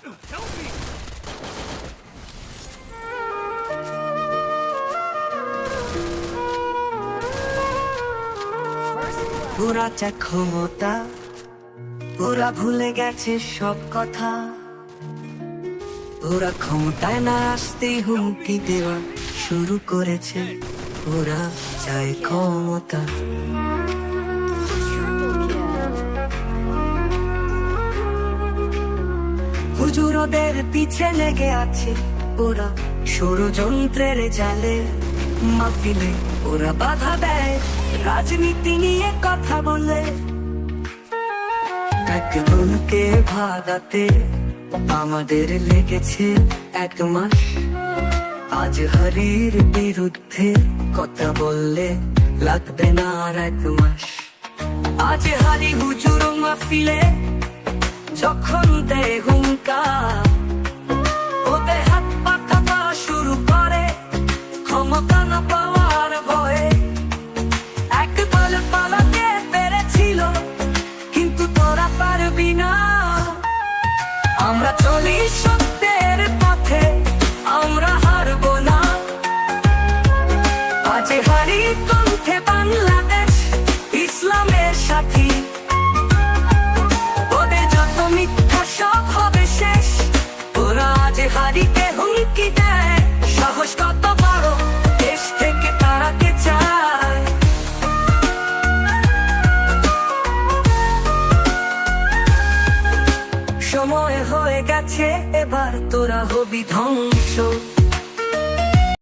পুরা চা ক্ষমতা, পুরা ভুলে গেছে সব কথা। ওরা ক্ষমতায় না আসতেই হুমকি দেওয়া শুরু করেছে ওরা চায় ক্ষমতা। ওদের পিছে লেগে আছে ওরা। ষড়যন্ত্রের জালে মাহফিলে ওরা বাধা দেয়। রাজনীতি নিয়ে কথা বলে। ভাগাতে আমাদের লেগেছে এক মাস। আজ হরির বিরুদ্ধে কথা বললে লাগবে না আর এক মাস। আজ হারি হুজুর মাফিলে যখন দেয় হুঙ্কা ওদের হাত পাকাবা শুরু করে ক্ষমতা না পাওয়ার ভয়ে। একবার পালাতে পেরেছিল, কিন্তু তোরা পারবি না। আমরা চলি সত্যের পথে, আমরা হারবো না। আজ হারি কণ্ঠে বাংলাদেশ, ইসলামের সাথী। সময় হয়ে গেছে এবার তোরা হবি ধ্বংস।